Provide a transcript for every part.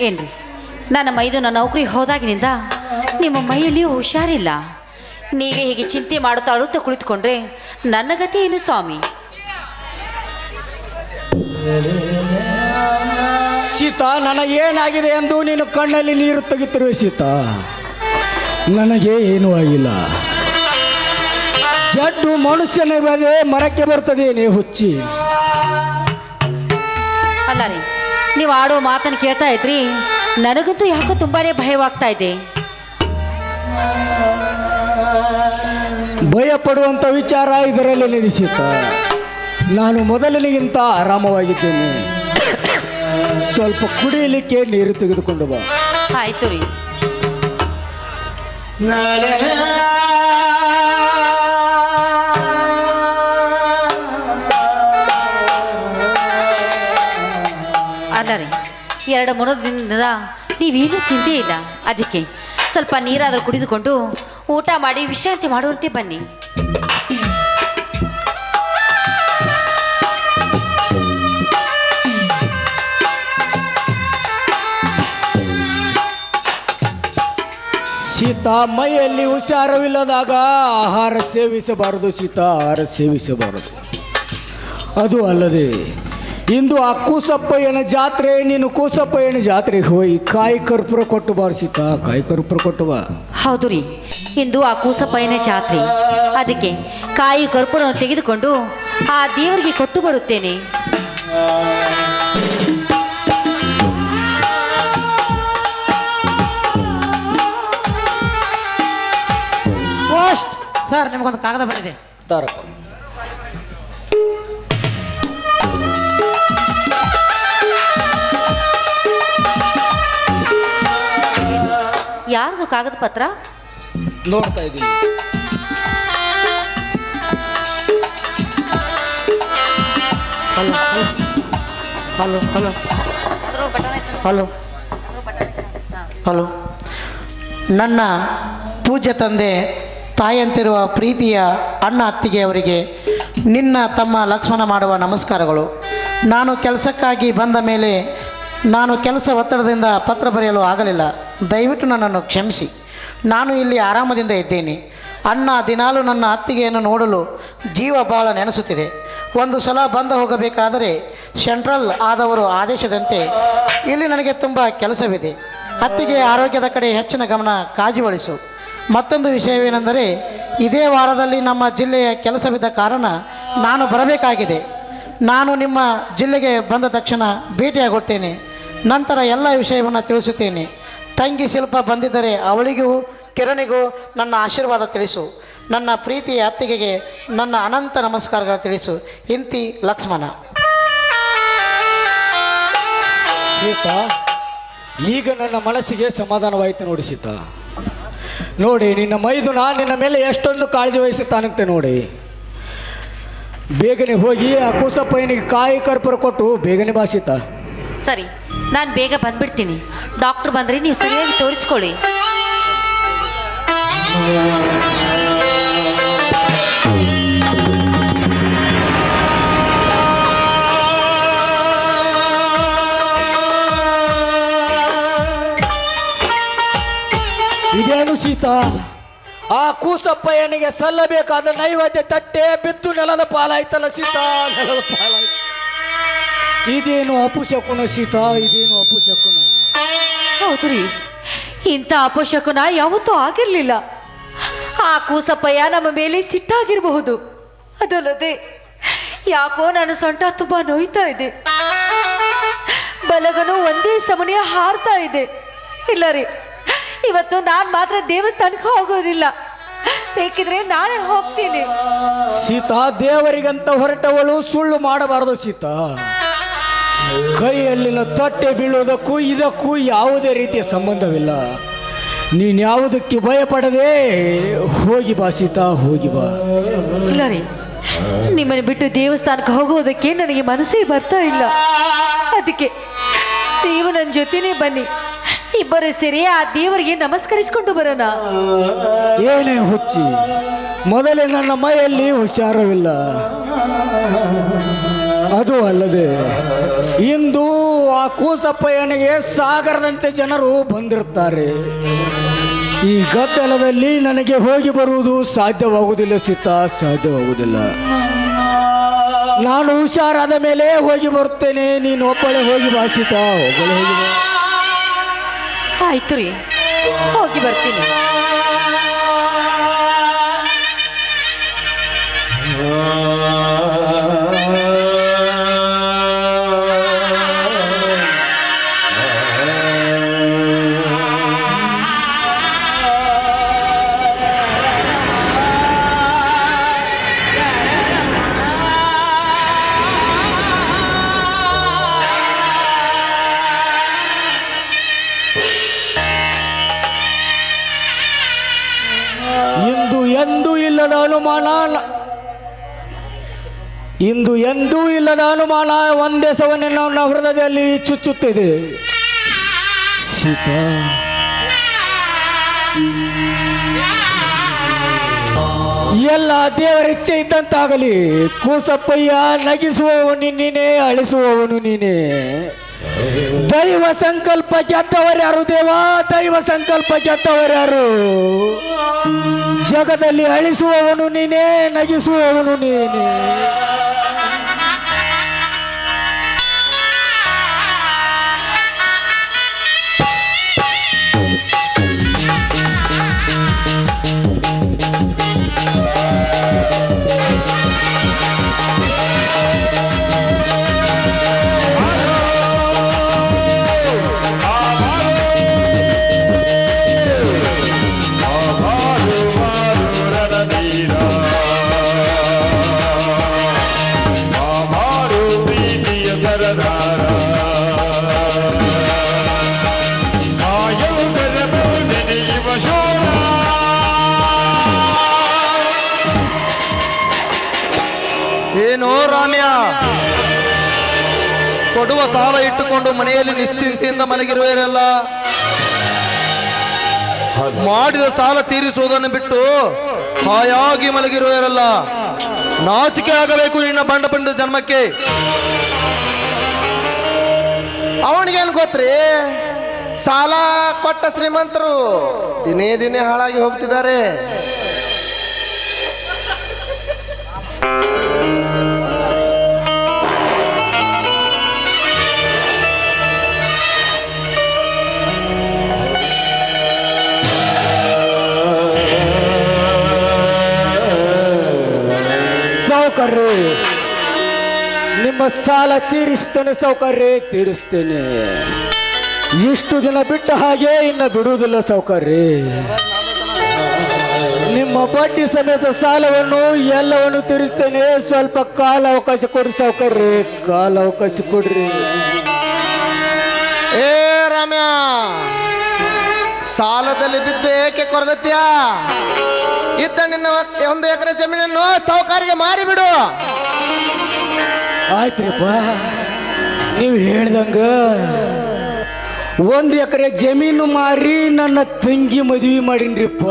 ಏನ್ರಿ? ನನ್ನ ಮೈದುನ ನೌಕರಿ ಹೋದಾಗಿನಿಂದ ನಿಮ್ಮ ಮೈಯಲ್ಲಿ ಹುಷಾರಿಲ್ಲ. ನೀವೇ ಹೀಗೆ ಚಿಂತೆ ಮಾಡುತ್ತಾ ಅಳುತ್ತಾ ಕುಳಿತುಕೊಂಡ್ರೆ ನನ್ನ ಗತಿ ಏನು ಸ್ವಾಮಿ? ಸೀತಾ ನನಗೇನಾಗಿದೆ ಎಂದು ನೀನು ಕಣ್ಣಲ್ಲಿ ನೀರು ತೆಗಿತಿರುವೆ ಸೀತಾ. ನನಗೆ ಏನೂ ಆಗಿಲ್ಲ. ಜಡ್ಡು ಮನುಷ್ಯನ ಮೇಲೆ ಮರಕ್ಕೆ ಬರ್ತದೇನೆ ಹುಚ್ಚಿ. ಅಲ್ಲ ರೀ ನೀವು ಆಡೋ ಮಾತನ್ನು ಕೇಳ್ತಾ ಇದ್ರಿ? ನನಗಂತೂ ಯಾಕೋ ತುಂಬಾನೇ ಭಯವಾಗ್ತಾ ಇದೆ. ಭಯ ಪಡುವಂಥ ವಿಚಾರ ಇದರಲ್ಲಿ ನಿಲ್ಲಿಸಿತ ನಾನು ಮೊದಲಿನಿಗಿಂತ ಆರಾಮವಾಗಿದ್ದೇನೆ. ಸ್ವಲ್ಪ ಕುಡಿಯಲಿಕ್ಕೆ ನೀರು ತೆಗೆದುಕೊಂಡು ಬಾ. ಆಯ್ತು ರೀ. ಎರಡು ಮೂರು ದಿನದಿಂದ ನೀವೇನು ತಿಂದೇ ಇಲ್ಲ. ಅದಕ್ಕೆ ಸ್ವಲ್ಪ ನೀರಾದರೂ ಕುಡಿದುಕೊಂಡು ಊಟ ಮಾಡಿ ವಿಶ್ರಾಂತಿ ಮಾಡುವಂತೆ ಬನ್ನಿ. ಸೀತಾ ಮೈಯಲ್ಲಿ ಹುಷಾರವಿಲ್ಲದಾಗ ಆಹಾರ ಸೇವಿಸಬಾರದು ಸೀತಾ ಆಹಾರ ಸೇವಿಸಬಾರದು. ಅದು ಅಲ್ಲದೆ ಇಂದು ಆ ಕೂಸಪ್ಪಯ್ಯನ ಜಾತ್ರೆ ನೀನು ಕೂಸಪ್ಪಯ್ಯನ ಜಾತ್ರೆಗೆ ಹೋಯ್. ಕಾಯಿ ಕರ್ಪೂರ ಕೊಟ್ಟು ಬಾರಿಸಿಕ ಕಾಯಿ ಕರ್ಪುರ ಕೊಟ್ಟು ಬಾ. ಹೌದು ರೀ. ಇಂದು ಆ ಕೂಸಪ್ಪಯ್ಯನ ಜಾತ್ರೆ. ಅದಕ್ಕೆ ಕಾಯಿ ಕರ್ಪೂರವನ್ನು ತೆಗೆದುಕೊಂಡು ಆ ದೇವರಿಗೆ ಕೊಟ್ಟು ಬರುತ್ತೇನೆ. ಸರ್ ನಿಮಗೊಂದು ಕಾಗದ ಬಂದಿದೆ. ತಾರಪ್ಪ ಯಾರ್ದು ಕಾಗದ ಪತ್ರ? ನೋಡ್ತಾ ಇದ್ದೀನಿ. Hello hello hello. Hello. Hello. ನನ್ನ ಪೂಜ್ಯ ತಂದೆ, ತಾಯಂತಿರುವ ಪ್ರೀತಿಯ ಅಣ್ಣ ಅತ್ತಿಗೆ ಅವರಿಗೆ ನಿನ್ನ ತಮ್ಮ ಲಕ್ಷ್ಮಣ ಮಾಡುವ ನಮಸ್ಕಾರಗಳು. ನಾನು ಕೆಲಸಕ್ಕಾಗಿ ಬಂದ ಮೇಲೆ ನಾನು ಕೆಲಸ ಒತ್ತಡದಿಂದ ಪತ್ರ ಬರೆಯಲು ಆಗಲಿಲ್ಲ. ದಯವಿಟ್ಟು ನನ್ನನ್ನು ಕ್ಷಮಿಸಿ. ನಾನು ಇಲ್ಲಿ ಆರಾಮದಿಂದ ಇದ್ದೇನೆ. ಅಣ್ಣ ದಿನಾಲು ನನ್ನ ಅತ್ತಿಗೆಯನ್ನು ನೋಡಲು ಜೀವ ಭಾಳ ನೆನೆಸುತ್ತಿದೆ. ಒಂದು ಸಲ ಬಂದು ಹೋಗಬೇಕಾದರೆ ಸೆಂಟ್ರಲ್ ಆದವರು ಆದೇಶದಂತೆ ಇಲ್ಲಿ ನನಗೆ ತುಂಬ ಕೆಲಸವಿದೆ. ಅತ್ತಿಗೆ ಆರೋಗ್ಯದ ಕಡೆ ಹೆಚ್ಚಿನ ಗಮನ ಕಾಜಿವಳಿಸು. ಮತ್ತೊಂದು ವಿಷಯವೇನೆಂದರೆ, ಇದೇ ವಾರದಲ್ಲಿ ನಮ್ಮ ಜಿಲ್ಲೆಯ ಕೆಲಸವಿದ್ದ ಕಾರಣ ನಾನು ಬರಬೇಕಾಗಿದೆ. ನಾನು ನಿಮ್ಮ ಜಿಲ್ಲೆಗೆ ಬಂದ ತಕ್ಷಣ ಭೇಟಿಯಾಗುತ್ತೇನೆ. ನಂತರ ಎಲ್ಲ ವಿಷಯವನ್ನು ತಿಳಿಸುತ್ತೇನೆ. ತಂಗಿ ಶಿಲ್ಪ ಬಂದಿದ್ದರೆ ಅವಳಿಗೂ ಕಿರಣಿಗೂ ನನ್ನ ಆಶೀರ್ವಾದ ತಿಳಿಸು. ನನ್ನ ಪ್ರೀತಿಯ ಅತ್ತಿಗೆಗೆ ನನ್ನ ಅನಂತ ನಮಸ್ಕಾರಗಳ ತಿಳಿಸು. ಇಂತಿ ಲಕ್ಷ್ಮಣ. ಸೀತಾ, ಈಗ ನನ್ನ ಮನಸ್ಸಿಗೆ ಸಮಾಧಾನವಾಯಿತು ನೋಡಿ ಸೀತಾ. ನೋಡಿ, ನಿನ್ನ ಮೈದು ನಾನು ನಿನ್ನ ಮೇಲೆ ಎಷ್ಟೊಂದು ಕಾಳಜಿ ವಹಿಸುತ್ತಾನಂತೆ ನೋಡಿ. ಬೇಗನೆ ಹೋಗಿ ಆ ಕೂಸಪ್ಪಯ್ಯನಿಗೆ ಕಾಯಿ ಕರ್ಪೂರ ಕೊಟ್ಟು ಬೇಗನೆ ಬಾ ಸೀತಾ. ಸರಿ, ನಾನು ಬೇಗ ಬಂದ್ಬಿಡ್ತೀನಿ. ಡಾಕ್ಟ್ರ್ ಬಂದರೆ ನೀವು ಸರಿಯಾಗಿ ತೋರಿಸ್ಕೊಳ್ಳಿ. ಇದೇನು ಸೀತಾ ಆ ಕೂಸಪ್ಪಯ್ಯನಿಗೆ ಸಲ್ಲಬೇಕಾದ ನೈವೇದ್ಯ ತಟ್ಟೆ ಬಿದ್ದು ನೆಲದ ಪಾಲಾಯ್ತಲ್ಲ ಸೀತಾ ನೆಲದ ಪಾಲಾಯ್ತು ಇದೇನು ಅಪುಶಕುನ ಸೀತಾ? ಇದೇನು ಅಪುಶಕುನ ಹೌದು ರೀ ಇಂಥ ಅಪಶಕುನ ಯಾವತ್ತೂ ಆಗಿರಲಿಲ್ಲ. ಆ ಕೂಸಪ್ಪಯ್ಯ ನಮ್ಮ ಮೇಲೆ ಸಿಟ್ಟಾಗಿರಬಹುದು. ಅದಲ್ಲದೆ ಯಾಕೋ ನನ್ನ ಸೊಂಟ ತುಂಬ ನೋಯ್ತಾ ಇದೆ. ಬಲಗನು ಒಂದೇ ಸಮನೆಯ ಹಾರ್ತಾ ಇದೆ. ಇಲ್ಲ ರೀ ಇವತ್ತು ನಾನು ಮಾತ್ರ ದೇವಸ್ಥಾನಕ್ಕೆ ಹೋಗೋದಿಲ್ಲ. ಬೇಕಿದ್ರೆ ನಾಳೆ ಹೋಗ್ತೀನಿ. ಸೀತಾ ದೇವರಿಗಂತ ಹೊರಟವಳು ಸುಳ್ಳು ಮಾಡಬಾರದು ಸೀತಾ. ಕೈಯಲ್ಲಿನ ತಟ್ಟೆ ಬೀಳೋದಕ್ಕೂ ಇದಕ್ಕೂ ಯಾವುದೇ ರೀತಿಯ ಸಂಬಂಧವಿಲ್ಲ. ನೀನು ಯಾವುದಕ್ಕೆ ಭಯಪಡದೆ ಹೋಗಿ ಬಾ ಸೀತಾ ಹೋಗಿ ಬಾ. ಇಲ್ಲ ರೀ ನಿಮ್ಮನ್ನು ಬಿಟ್ಟು ದೇವಸ್ಥಾನಕ್ಕೆ ಹೋಗುವುದಕ್ಕೆ ನನಗೆ ಮನಸ್ಸೇ ಬರ್ತಾ ಇಲ್ಲ. ಅದಕ್ಕೆ ನೀವು ನನ್ನ ಜೊತೆನೇ ಬನ್ನಿ. ಇಬ್ಬರು ಸೇರಿ ಆ ದೇವರಿಗೆ ನಮಸ್ಕರಿಸಿಕೊಂಡು ಬರೋಣ. ಏನೇ ಹುಚ್ಚಿ ಮೊದಲೇ ನನ್ನ ಮೈಯಲ್ಲಿ ಹುಷಾರವಿಲ್ಲ. ಅದು ಅಲ್ಲದೆ ಇಂದು ಆ ಕೂಸಪ್ಪಯ್ಯನಿಗೆ ಸಾಗರದಂತೆ ಜನರು ಬಂದಿರ್ತಾರೆ ಈ ಗದ್ದಲದಲ್ಲಿ ನನಗೆ ಹೋಗಿ ಬರುವುದು ಸಾಧ್ಯವಾಗುವುದಿಲ್ಲ ಸೀತಾ ಸಾಧ್ಯವಾಗುವುದಿಲ್ಲ. ನಾನು ಹುಷಾರಾದ ಮೇಲೆ ಹೋಗಿ ಬರುತ್ತೇನೆ ನೀನು ಒಬ್ಬಳೆ ಹೋಗಿ ಬಾ ಸೀತಾ ಒಬ್ಬಳೆ ಹೋಗಿ ಬಾ. ಆಯ್ತು ರೀ ಹೋಗಿ ಬರ್ತೀನಿ. ಇಂದು ಎಂದೂ ಇಲ್ಲದ ಅನುಮಾನ ಇಂದು ಎಂದೂ ಇಲ್ಲದ ಅನುಮಾನ ಒಂದೇ ಸವನ್ನೇ ನನ್ನ ಹೃದಯದಲ್ಲಿ ಚುಚ್ಚುತ್ತಿದೆ. ಸೀತಾ. ಎಲ್ಲ ದೇವರ ಇಚ್ಛೆ ಇದ್ದಂತಾಗಲಿ ಕೂಸಪ್ಪಯ್ಯ ನಗಿಸುವವನು ನೀನೇ ಅಳಿಸುವವನು ನೀನೇ. ದೈವ ಸಂಕಲ್ಪ ಗೆದ್ದವರ್ಯಾರು ದೇವ? ದೈವ ಸಂಕಲ್ಪ ಗೆದ್ದವರ್ಯಾರು ಜಗದಲ್ಲಿ ಅಳಿಸುವವನು ನೀನೇ ನಗಿಸುವವನು ನೀನೇ. ಏನೋ ರಾಮ್ಯ? ಕೊಡುವ ಸಾಲ ಇಟ್ಟುಕೊಂಡು ಮನೆಯಲ್ಲಿ ನಿಶ್ಚಿಂತೆಯಿಂದ ಮಲಗಿರುವರೆಲ್ಲ ಮಾಡಿದ ಸಾಲ ತೀರಿಸುವುದನ್ನು ಬಿಟ್ಟು ಹಾಯಾಗಿ ಮಲಗಿರುವರೆಲ್ಲ ನಾಚಿಕೆ ಆಗಬೇಕು ನಿನ್ನ ಬಂಡ ಬಂಡ ಜನ್ಮಕ್ಕೆ. ಅವನಿಗೇನು ಗೊತ್ತ್ರಿ? ಸಾಲ ಕೊಟ್ಟ ಶ್ರೀಮಂತರು ದಿನೇ ದಿನೇ ಹಾಳಾಗಿ ಹೋಗ್ತಿದ್ದಾರೆ. ಸೌಕರ್ಯ ನಿಮ್ಮ ಸಾಲ ತೀರಿಸ್ತೇನೆ, ಸೌಕರ್ಯ ತೀರಿಸ್ತೇನೆ. ಇಷ್ಟು ದಿನ ಬಿಟ್ಟ ಹಾಗೆ ಇನ್ನ ಬಿಡುವುದಿಲ್ಲ ಸೌಕರ್ಯ. ನಿಮ್ಮ ಬಡ್ಡಿ ಸಮೇತ ಸಾಲವನ್ನು ಎಲ್ಲವನ್ನು ತೀರಿಸ್ತೇನೆ. ಸ್ವಲ್ಪ ಕಾಲ ಅವಕಾಶ ಕೊಡ್ರಿ ಸೌಕರ್ಯ, ಕಾಲ ಅವಕಾಶ ಕೊಡ್ರಿ. ಏ ರಾಮ್ಯಾ, ಸಾಲದಲ್ಲಿ ಬಿದ್ದು ಏಕೆ ಕೊರಗತ್ಯಾ ಇದ್ದ ನಿನ್ನ ಒಂದು ಎಕರೆ ಜಮೀನನ್ನು ಸಾಹುಕಾರಿಗೆ ಮಾರಿಬಿಡು. ಆಯ್ತ್ರಪ್ಪ ನೀವು ಹೇಳ್ದಂಗ. ಒಂದು ಎಕರೆ ಜಮೀನು ಮಾರಿ ನನ್ನ ತಂಗಿ ಮದುವೆ ಮಾಡಿನ್ರಿಪ್ಪ.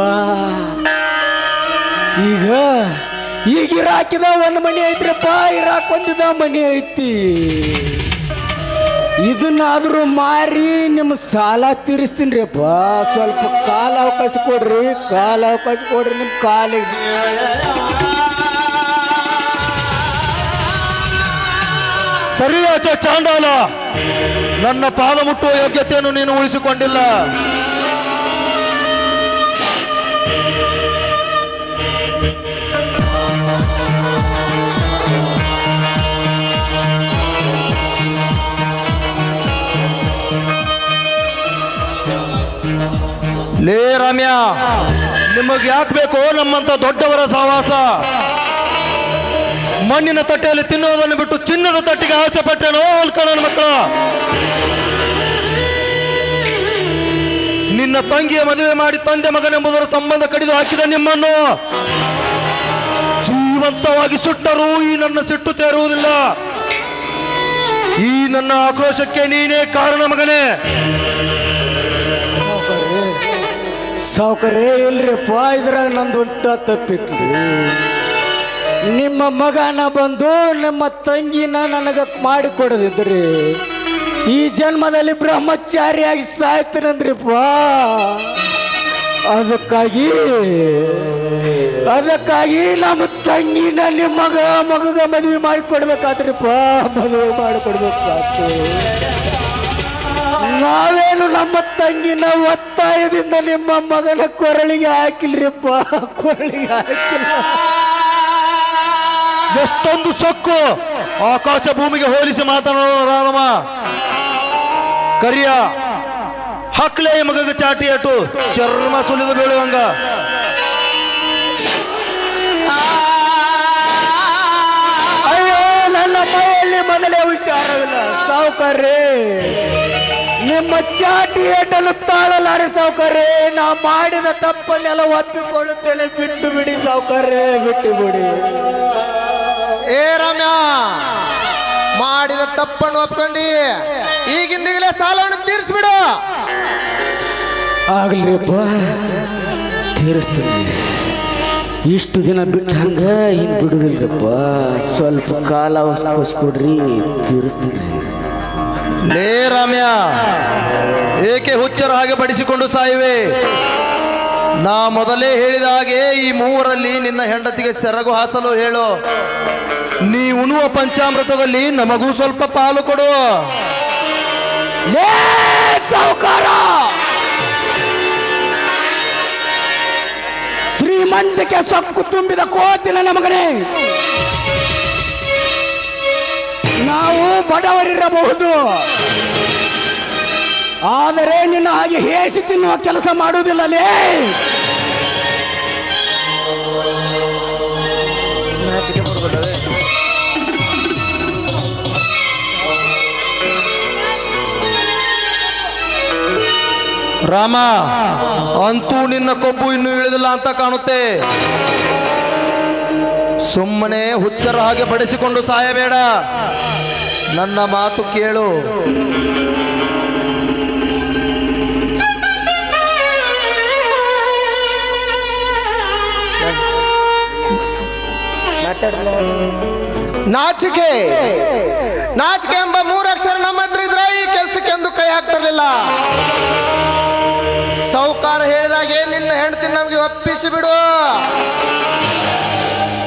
ಈಗ ಈಗ ಇರಾಕಿದ ಒಂದು ಮನೆ ಐತ್ರಿಪ್ಪ ಇರಾಕ್ ಒಂದಿದ ಮನೆ ಐತಿ. ಇದನ್ನಾದರೂ ಮಾರಿ ನಿಮ್ಮ ಸಾಲ ತೀರಿಸ್ತೀನಿರಿಪ್ಪ. ಸ್ವಲ್ಪ ಕಾಲ ಅವಕಾಶ ಕೊಡ್ರಿ, ಕಾಲ ಅವಕಾಶ ಕೊಡ್ರಿ ನಿಮ್ಮ ಕಾಲಿಗೆ. ಸರಿಯಾಚ ಚಾಂಡಾಲ. ನನ್ನ ಪಾದ ಮುಟ್ಟುವ ಯೋಗ್ಯತೆಯನ್ನು ನೀನು ಉಳಿಸಿಕೊಂಡಿಲ್ಲ. ಲೇ ರಮ್ಯಾ ನಿಮಗೆ ಯಾಕೆ ಬೇಕು ನಮ್ಮಂತ ದೊಡ್ಡವರ ಸಹವಾಸ ಮಣ್ಣಿನ ತಟ್ಟೆಯಲ್ಲಿ ತಿನ್ನುವುದನ್ನು ಬಿಟ್ಟು ಚಿನ್ನದ ತಟ್ಟಿಗೆ ಆಸೆ ಅಲ್ಕ ನನ್ನ ಮಕ್ಕಳ. ನಿನ್ನ ತಂಗಿಯ ಮದುವೆ ಮಾಡಿ ತಂದೆ ಮಗನೆಂಬುದರ ಸಂಬಂಧ ಕಡಿದು ಹಾಕಿದ ನಿಮ್ಮನ್ನು ಜೀವಂತವಾಗಿ ಸುಟ್ಟರೂ ಈ ನನ್ನ ಸಿಟ್ಟು ತೇರುವುದಿಲ್ಲ. ಈ ನನ್ನ ಆಕ್ರೋಶಕ್ಕೆ ನೀನೇ ಕಾರಣ ಮಗನೇ. ಸಾವುಕರೇ ಇಲ್ರಿಪ್ಪ, ಇದ್ರಾಗ ನಂದು ಉಂಟ ತಪ್ಪಿತ್ತು ನಿಮ್ಮ ಮಗನ ಬಂದು ನಿಮ್ಮ ತಂಗಿನ ನನಗೆ ಮಾಡಿಕೊಡದಿದ್ರಿ ಈ ಜನ್ಮದಲ್ಲಿ ಬ್ರಹ್ಮಚಾರಿಯಾಗಿ ಸಾಯ್ತೀನಂದ್ರಿಪ್ಪ ಅದಕ್ಕಾಗಿ ಅದಕ್ಕಾಗಿ ನಮ್ಮ ತಂಗಿನ ನಿಮ್ಮ ಮಗ, ಮಗಗ ಮದುವೆ ಮಾಡಿಕೊಡ್ಬೇಕಾದ್ರಿಪ್ಪ ಮದುವೆ ಮಾಡಿಕೊಡ್ಬೇಕಾಯ್ತು ನಾವೇನು ನಮ್ಮ ತಂಗಿನ ಒತ್ತಾಯದಿಂದ ನಿಮ್ಮ ಮಗನ ಕೊರಳಿಗೆ ಹಾಕಿಲ್ರಿಪ್ಪ ಕೊರಳಿಗೆ ಹಾಕಿಲ್ಲ. ಎಷ್ಟೊಂದು ಸೊಕ್ಕು. ಆಕಾಶ ಭೂಮಿಗೆ ಹೋಲಿಸಿ ಮಾತನಾಡೋಣ ರಾಮ ಕರಿಯ, ಹಕ್ಲೆ ಮಗಗ ಚಾಟಿ ಅಟು ಚರ್ಮ ಸುಲಿದು ಬೀಳುವಂಗ. ಅಯ್ಯೋ, ನನ್ನ ಮೈಯಲ್ಲಿ ಮೊದಲೇ ಹುಷಾರವಿಲ್ಲ ಸಾವುಕಾರ್ರಿ, ನಿಮ್ಮ ಚಾಟಿ ಏಟಲು ತಾಳಲಾರೆ ಸಾವುಕಾರ್ರಿ. ನಾ ಮಾಡಿದ ತಪ್ಪನ್ನೆಲ್ಲ ಒಪ್ಪಿಕೊಳ್ಳುತ್ತೇನೆ. ಬಿಟ್ಟು ಬಿಡಿ ಸಾವುಕಾರ್ರೆ, ಬಿಟ್ಟು ಬಿಡಿ. ಏ ರಮ್ಯಾ ಮಾಡಿದ ತಪ್ಪನ್ನು ಒಪ್ಕೊಂಡಿ ಈಗಿಂದೀಗಲೇ ಸಾಲವನ್ನು ತೀರಿಸ್ಬಿಡು. ಆಗ್ಲಿಪ್ಪ ತೀರಿಸ್ತೀನಿ. ಇಷ್ಟು ದಿನ ಬಿಟ್ಟು ಹಂಗ ಇನ್ ಬಿಡುದಿಲ್ರಪ್ಪ ಸ್ವಲ್ಪ ಕಾಲ ಕೊಡ್ರಿ ತೀರಿಸ್ತೀನಿ ಏ ರಾಮ್ಯ ಏಕೆ ಹುಚ್ಚರ ಹಾಗೆ ಬಡಿಸಿಕೊಂಡು ಸಾಯುವೆ? ನಾ ಮೊದಲೇ ಹೇಳಿದ ಹಾಗೆ ಈ ಮೂವರಲ್ಲಿ ನಿನ್ನ ಹೆಂಡತಿಗೆ ಸೆರಗು ಹಾಸಲು ಹೇಳು. ನೀ ಉಣುವ ಪಂಚಾಮೃತದಲ್ಲಿ ನಮಗೂ ಸ್ವಲ್ಪ ಪಾಲು ಕೊಡು. ಸಾವುಕಾರ! ಶ್ರೀಮಂತಿಕೆ ಸೊಕ್ಕು ತುಂಬಿದ ಕೋತಿನ ನಮಗನೇ. ನಾವು ಬಡವರಿರಬಹುದು. ಆದರೆ ನಿನ್ನ ಹಾಗೆ ಹೇಸಿ ತಿನ್ನುವ ಕೆಲಸ ಮಾಡುವುದಿಲ್ಲಲೇ? ರಾಮ, ಅಂತೂ ನಿನ್ನ ಕೊಬ್ಬು ಇನ್ನೂ ಇಳಿದಿಲ್ಲ ಅಂತ ಕಾಣುತ್ತೆ. ಸುಮ್ಮನೆ ಹುಚ್ಚರ ಹಾಗೆ ಬಡಿಸಿಕೊಂಡು ಸಾಯಬೇಡ. ನನ್ನ ಮಾತು ಕೇಳು. ನಾಚಿಕೆ. ನಾಚಿಕೆ ಎಂಬ ಮೂರಕ್ಷರ ಅಕ್ಷರ ನಮ್ಮ ಹತ್ರ ಇದ್ರೆ ಈ ಕೆಲಸಕ್ಕೆ ಎಂದು ಕೈ ಹಾಕ್ತಿರ್ಲಿಲ್ಲ. ಸೌಕಾರ ಹೇಳಿದಾಗೆ ನಿನ್ನ ಹೆಂಡತಿ ನಮಗೆ ಒಪ್ಪಿಸಿ ಬಿಡು.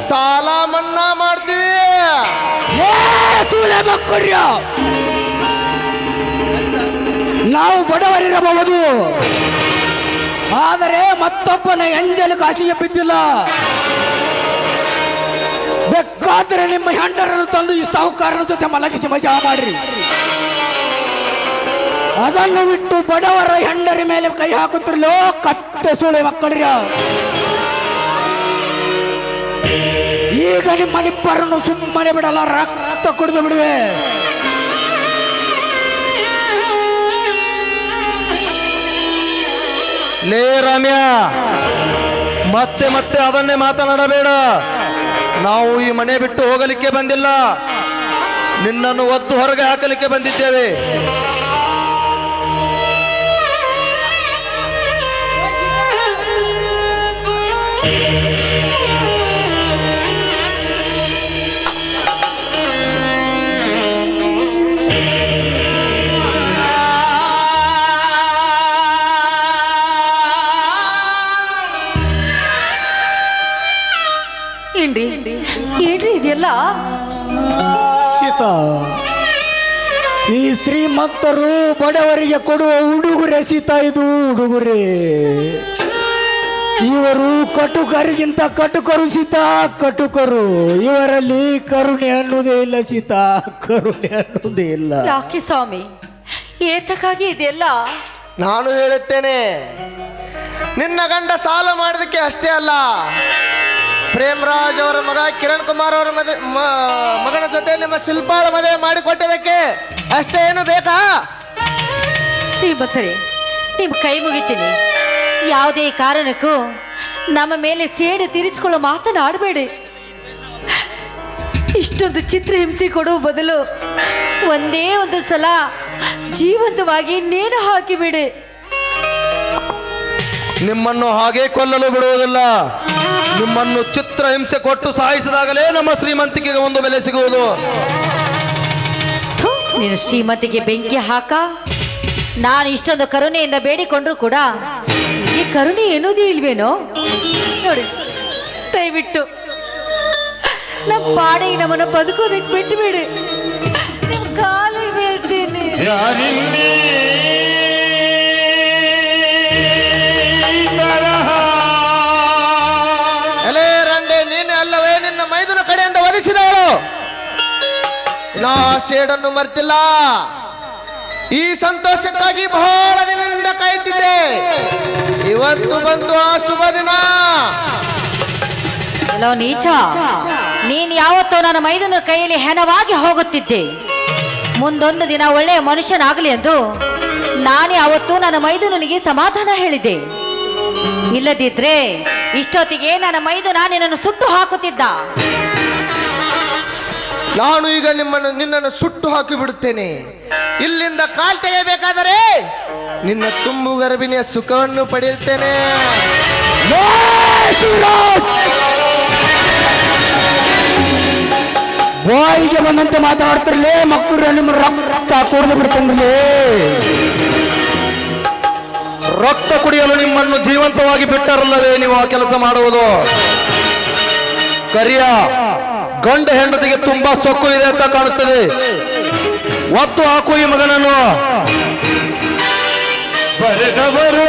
ಸಾಲ ಮನ್ನಾ ಮಾಡ್ತೀವಿ. ಏ ಸೂಳೆ ಮಕ್ಕಳ್ಯ ನಾವು ಬಡವರಿರಬಹುದು. ಆದರೆ ಮತ್ತೊಬ್ಬನ ಎಂಜಲು ಕಾಸಿಗೆ ಬಿದ್ದಿಲ್ಲ. ಬೇಕಾದರೆ ನಿಮ್ಮ ಹೆಂಡರನ್ನು ತಂದು ಈ ಸಾಹುಕಾರನ ಜೊತೆ ಮಲಗಿಸಿ ಮಜಾ ಮಾಡ್ರಿ. ಅದನ್ನು ಬಿಟ್ಟು ಬಡವರ ಹೆಂಡರಿ ಮೇಲೆ ಕೈ ಹಾಕುತ್ತಿರಲೋ, ಕತ್ತೆ ಸುಳೆ ಮಕ್ಕಳ್ಯ ಈಗ ನಿಮ್ಮ ನಿಬ್ಬರನ್ನು ಸುಮ್ಮನೆ ಬಿಡಲ್ಲ, ರಕ್ತ ಕುಡಿದು ಬಿಡುವೆ. ಲೇ ರಮ್ಯಾ, ಮತ್ತೆ ಮತ್ತೆ ಅದನ್ನೇ ಮಾತನಾಡಬೇಡ. ನಾವು ಈ ಮನೆ ಬಿಟ್ಟು ಹೋಗಲಿಕ್ಕೆ ಬಂದಿಲ್ಲ. ನಿನ್ನನ್ನು ಒತ್ತು ಹೊರಗೆ ಹಾಕಲಿಕ್ಕೆ ಬಂದಿದ್ದೇವೆ. ಸೀತಾ ಈ ಶ್ರೀಮಂತರು ಬಡವರಿಗೆ ಕೊಡುವ ಉಡುಗೊರೆ ಸೀತಾ ಇದು ಉಡುಗೊರೆ. ಇವರು ಕಟುಕರಿಗಿಂತ ಕಟುಕರು ಸೀತಾ ಕಟುಕರು. ಇವರಲ್ಲಿ ಕರುಣೆ ಅನ್ನುವುದೇ ಇಲ್ಲ ಸೀತಾ ಕರುಣೆ ಅನ್ನುವುದೇ ಇಲ್ಲ. ಯಾಕೆ ಸ್ವಾಮಿ? ಏತಕ್ಕಾಗಿ ಇದೆಲ್ಲ? ನಾನು ಹೇಳುತ್ತೇನೆ ನಿನ್ನ ಗಂಡ ಸಾಲ ಮಾಡೋದಕ್ಕೆ ಅಷ್ಟೇ ಅಲ್ಲ ಪ್ರೇಮರಾಜ್ ಅವರ ಮಗ ಕಿರಣ್ ಕುಮಾರ್ ಅವರ ಮದುವೆ ಮಗನ ಜೊತೆ ನಿಮ್ಮ ಶಿಲ್ಪಾಳ ಮದುವೆ ಮಾಡಿಕೊಟ್ಟಿದ್ದಕ್ಕೆ ಅಷ್ಟೇ ಏನು ಬೇಕಾ? ಶ್ರೀಮಂತರೇ ನಿಮ್ಮ ಕೈ ಮುಗಿತೀನಿ. ಯಾವುದೇ ಕಾರಣಕ್ಕೂ ನಮ್ಮ ಮೇಲೆ ಸೇಡು ತೀರಿಸಿಕೊಳ್ಳೋ ಮಾತನಾಡಬೇಡಿ ಇಷ್ಟೊಂದು ಚಿತ್ರ ಹಿಂಸೆ ಕೊಡುವ ಬದಲು ಒಂದೇ ಒಂದು ಸಲ ಜೀವಂತವಾಗಿ ನೇಣು ಹಾಕಿಬಿಡಿ. ನಿಮ್ಮನ್ನು ಹಾಗೆ ಕೊಲ್ಲಲು ಬಿಡುವುದಿಲ್ಲ. ನಿಮ್ಮನ್ನು ಚಿತ್ರ ಹಿಂಸೆ ಕೊಟ್ಟು ಸಾಯಿಸಿದಾಗಲೇ ನಮ್ಮ ಶ್ರೀಮಂತಿಕೆಗೆ ಒಂದು ಬೆಲೆ ಸಿಗುವುದು. ನೀನು ನಿನ್ನ ಶ್ರೀಮತಿಗೆ ಬೆಂಕಿ ಹಾಕ. ನಾನು ಇಷ್ಟೊಂದು ಕರುಣೆಯಿಂದ ಬೇಡಿಕೊಂಡ್ರು ಕೂಡ ಈ ಕರುಣೆ ಏನೋದೇ ಇಲ್ವೇನೋ? ನೋಡಿ ದಯವಿಟ್ಟು ನಮ್ಮ ಪಾಡಿಗೆ ನಮ್ಮನ್ನು ಬದುಕೋದಕ್ಕೆ ಬಿಟ್ಟು ಬಿಡಿ ನಿಮ್ಮ ಕಾಲಿಗೆ ಬೀಳ್ತೀನಿ ನಾ ಶೇಡನ್ನು ಮರ್ತಿಲ್ಲ. ಈ ಸಂತೋಷಕ್ಕಾಗಿ ಬಹಳ ದಿನದಿಂದ ಕಾಯುತ್ತಿದ್ದೆ. ಇವತ್ತು ಬಂತು ಆ ಶುಭ ದಿನ. ಹಲೋ ನೀಚ, ನೀನ್ ಯಾವತ್ತೋ ನನ್ನ ಮೈದನ ಕೈಯಲ್ಲಿ ಹೆಣವಾಗಿ ಹೋಗುತ್ತಿದ್ದೆ. ಮುಂದೊಂದು ದಿನ ಒಳ್ಳೆಯ ಮನುಷ್ಯನಾಗಲಿ ಎಂದು ನಾನೇ ಅವತ್ತು ನನ್ನ ಮೈದುನನಿಗೆ ಸಮಾಧಾನ ಹೇಳಿದೆ ಇಲ್ಲದಿದ್ರೆ ಇಷ್ಟೊತ್ತಿಗೆ ನನ್ನ ಮೈದುನ ನಿನ್ನನ್ನು ಸುಟ್ಟು ಹಾಕುತ್ತಿದ್ದ. ನಾನು ಈಗ ನಿಮ್ಮನ್ನು ನಿನ್ನನ್ನು ಸುಟ್ಟು ಹಾಕಿ ಬಿಡುತ್ತೇನೆ ಇಲ್ಲಿಂದ ಕಾಲ್ ತೆಗೆಯಬೇಕಾದರೆ ನಿನ್ನ ತುಂಬು ಗರ್ಭಿಣಿಯ ಸುಖವನ್ನು ಪಡೆಯುತ್ತೇನೆ. ಬಾಯಿಗೆ ಬಂದಂತೆ ಮಾತಾಡ್ತಿರ್ಲೇ ಮಕ್ಕಳು ನಿಮ್ಮ ರಕ್ತ ಕುಡಿದು ಬಿಡ್ತೇನೆ ರಕ್ತ ಕುಡಿಯಲು ನಿಮ್ಮನ್ನು ಜೀವಂತವಾಗಿ ಬಿಟ್ಟರಲ್ಲವೇ ನೀವು ಆ ಕೆಲಸ ಮಾಡುವುದು? ಕರಿಯ ಗಂಡ ಹೆಂಡತಿಗೆ ತುಂಬಾ ಸೊಕ್ಕು ಇದೆ ಅಂತ ಕಾಣುತ್ತದೆ. ಒತ್ತು ಹಾಕು ಈ ಮಗನನ್ನು. ಬರೆದವರು